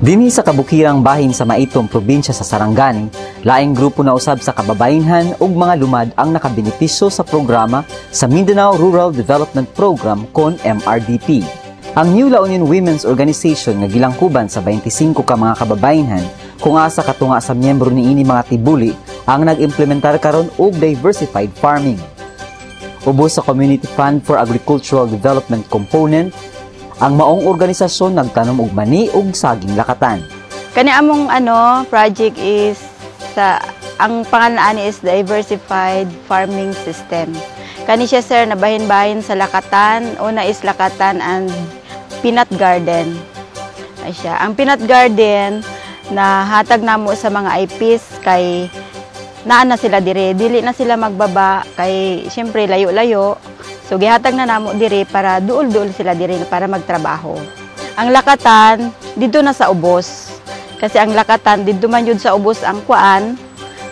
Dinhi sa kabukirang bahin sa Maitong probinsya sa Sarangani, laing grupo na usab sa kababayenhan ug mga lumad ang nakabenepisyo sa programa sa Mindanao Rural Development Program kon MRDP. Ang New La Union Women's Organization nga gilangkuban sa 25 ka mga kababayenhan kung asa katunga sa miyembro niini mga tibuli ang nag-implementar karon og diversified farming. Ubos sa Community Fund for Agricultural Development component, ang maong organisasyon nagtanom og mani ug saging lakatan. Kani among ano project is sa ang pangalan is diversified farming system. Kani siya sir na bahin-bahin sa lakatan, una is lakatan and peanut garden. Ay siya. Ang peanut garden na hatag namo sa mga IPs kay naa na sila dire, dili na sila magbaba kay syempre layo-layo So gihatag na namo diri para duol-duol sila diri para magtrabaho. Ang lakatan dito na sa ubos. Kasi ang lakatan dito man yun sa ubos ang kuan.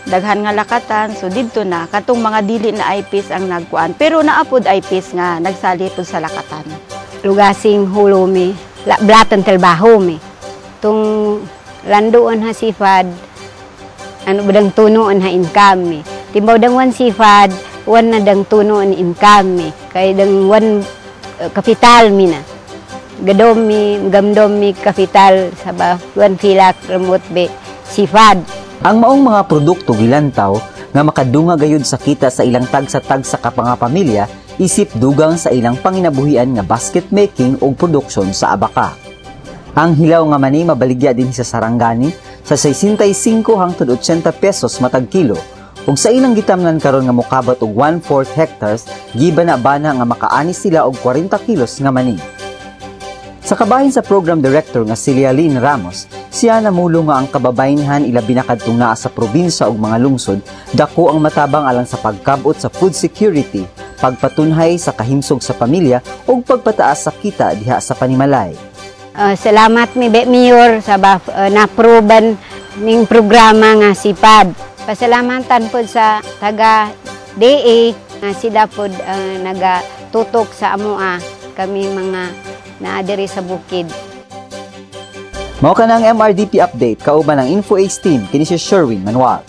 Daghan nga lakatan so dito na katong mga dili na IPs ang nagkuan. Pero naapod IPs nga nagsali pud sa lakatan. lugasing hulo mi, la- blatan trabaho mi. Tung landuan ha sifad, ano badang tunuan ha income mi. Timbaw dang sifad, wan na dang tunuan income mi. Kay dang wan uh, kapital mi na. Gadom mi, gamdom mi kapital sa ba, wan filak remote be sifad. Ang maong mga produkto gilantaw nga makadunga gayud sa kita sa ilang tagsa-tagsa ka mga pamilya isip dugang sa ilang panginabuhian nga basket making ug produksyon sa abaka. Ang hilaw nga mani mabaligya din sa Sarangani sa 65 hangtod 80 pesos matag kilo ug sa ilang gitamnan karon nga mokabat og 1/4 hectares giba na bana nga makaani sila og 40 kilos nga mani. Sa kabahin sa program director nga si Lialin Ramos, siya namulong nga ang kababayenhan ilabi na kadtong naa sa probinsya ug mga lungsod dako ang matabang alang sa pagkabot sa food security, pagpatunhay sa kahimsog sa pamilya ug pagpataas sa kita diha sa panimalay. Uh, salamat mi Mayor sa uh, na-proven ning programa nga sipad. Pasalamatan po sa taga DA nga sila po uh, nagatutok sa amoa kami mga naadiri sa bukid. Mao ka ng MRDP update kauban ng InfoAce team kini si Sherwin Manuel.